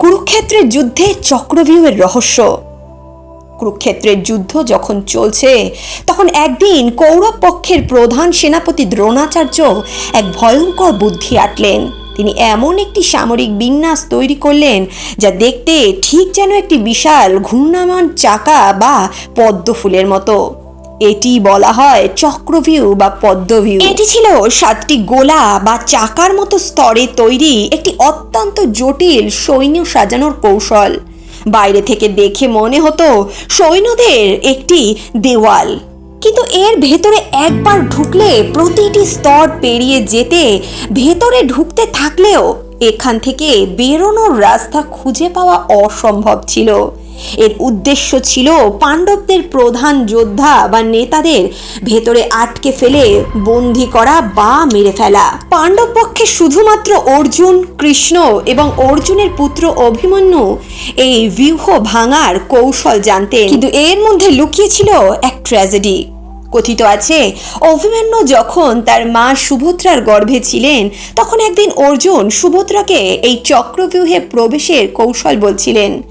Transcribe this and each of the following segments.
কুরুক্ষেত্রের যুদ্ধে চক্রভিউহের রহস্য। কুরুক্ষেত্রের যুদ্ধ যখন চলছে, তখন একদিন কৌরব পক্ষের প্রধান সেনাপতি দ্রোণাচার্য এক ভয়ঙ্কর বুদ্ধি আটলেন। তিনি এমন একটি সামরিক বিন্যাস তৈরি করলেন, যা দেখতে ঠিক যেন একটি বিশাল ঘূর্ণায়মান চাকা বা পদ্ম ফুলের মতো। এটি বলা হয় চক্রভিউ বা পদ্মভিউ। এটি ছিল সাতটি গোলা বা চাকার মতো স্তরে তৈরি একটি অত্যন্ত জটিল সৈন্য সাজানোর কৌশল। বাইরে থেকে দেখে মনে হতো সৈন্যদের একটি দেওয়াল। কিন্তু এর ভেতরে একবার ঢুকলে প্রতিটি স্তর পেরিয়ে যেতে, ভেতরে ঢুকতে থাকলেও এখান থেকে বেরোনোর রাস্তা খুঁজে পাওয়া অসম্ভব ছিল। এর উদ্দেশ্য ছিল পাণ্ডবদের প্রধান যোদ্ধা বা নেতাদের ভেতরে আটকে ফেলে বন্দি করা বা মেরে ফেলা। পাণ্ডব পক্ষে শুধুমাত্র অর্জুন, কৃষ্ণ এবং অর্জুনের পুত্র অভিমন্যু এই ভিউহ ভাঙার কৌশল জানতেন। কিন্তু এর মধ্যে লুকিয়ে ছিল এক ট্র্যাজেডি কথিত আছে, অভিমন্যু যখন তার মা সুভদ্রার গর্ভে ছিলেন, তখন একদিন অর্জুন সুভদ্রাকে এই চক্রভিউহে প্রবেশের কৌশল বলছিলেন।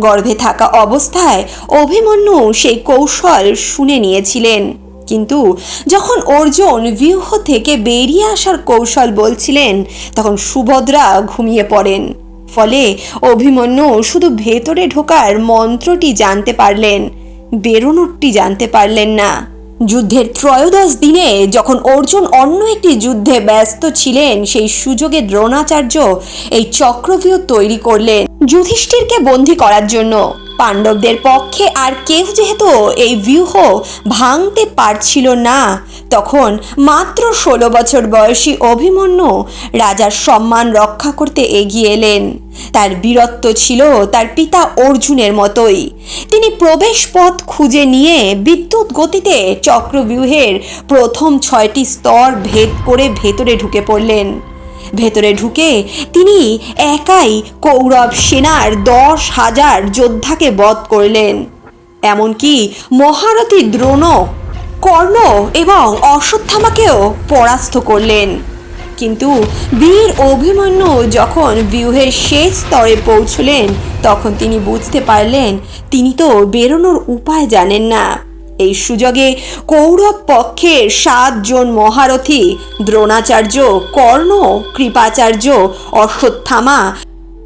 গর্ভে থাকা অবস্থায় অভিমন্যু সেই কৌশল শুনে নিয়েছিলেন। কিন্তু যখন অর্জুন ভিউহ থেকে বেরিয়ে আসার কৌশল বলছিলেন, তখন সুভদ্রা ঘুমিয়ে পড়েন। ফলে অভিমন্যু শুধু ভেতরে ঢোকার মন্ত্রটি জানতে পারলেন, বেরোনোরটি জানতে পারলেন না। যুদ্ধের ত্রয়োদশ দিনে যখন অর্জুন অন্য একটি যুদ্ধে ব্যস্ত ছিলেন, সেই সুযোগে দ্রোণাচার্য এই চক্রভিউ তৈরি করলেন। যুধিষ্ঠিরকে বন্দী করার জন্য। পাণ্ডবদের পক্ষে আর কেউ যেহেতু এই ভিউহ ভাঙতে পারছিল না, তখন মাত্র ষোলো বছর বয়সী অভিমন্যু রাজার সম্মান রক্ষা করতে এগিয়ে এলেন। তার বীরত্ব ছিল তার পিতা অর্জুনের মতোই। তিনি প্রবেশ পথ খুঁজে নিয়ে বিদ্যুৎ গতিতে চক্রব্যূহের প্রথম ছয়টি স্তর ভেদ করে ভেতরে ঢুকে পড়লেন। ভেতরে ঢুকে তিনি একাই কৌরব সেনার দশ হাজার যোদ্ধাকে বধ করলেন। এমনকি মহারথী দ্রোণ, কর্ণ এবং অশ্বত্থামাকেও পরাস্ত করলেন। কিন্তু বীর অভিমন্যু যখন ব্যূহের শেষ স্তরে পৌঁছলেন, তখন তিনি বুঝতে পারলেন, তিনি তো বেরোনোর উপায় জানেন না। এই সুযোগে কৌরব পক্ষের সাতজন মহারথী, দ্রোণাচার্য, কর্ণ, কৃপাচার্য, অশ্বত্থামা,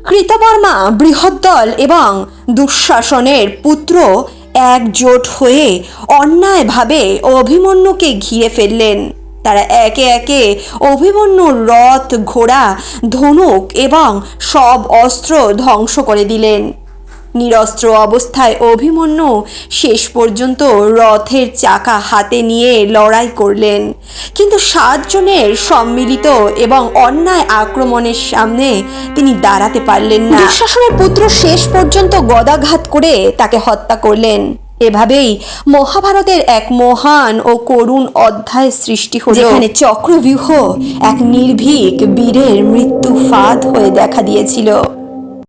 কৃতবর্মা, বৃহদ্দল এবং দুঃশাসনের পুত্র একজোট হয়ে অন্যায়ভাবে অভিমন্যুকে ঘিরে ফেললেন। তারা একে একে অভিমন্যুর রথ, ঘোড়া, ধনুক এবং সব অস্ত্র ধ্বংস করে দিলেন। নিরস্ত্র অবস্থায় অভিমন্যু শেষ পর্যন্ত রথের চাকা হাতে নিয়ে লড়াই করলেন। কিন্তু সাতজনের সম্মিলিত এবং অন্যায় আক্রমণের সামনে তিনি দাঁড়াতে পারলেন না। দুঃশাসনের পুত্র শেষ পর্যন্ত গদাঘাত করে তাকে হত্যা করলেন। এভাবেই মহাভারতের এক মহান ও করুণ অধ্যায় সৃষ্টি হল। যেখানে চক্রব্যূহ এক নির্ভীক বীরের মৃত্যু ফাঁদ হয়ে দেখা দিয়েছিল।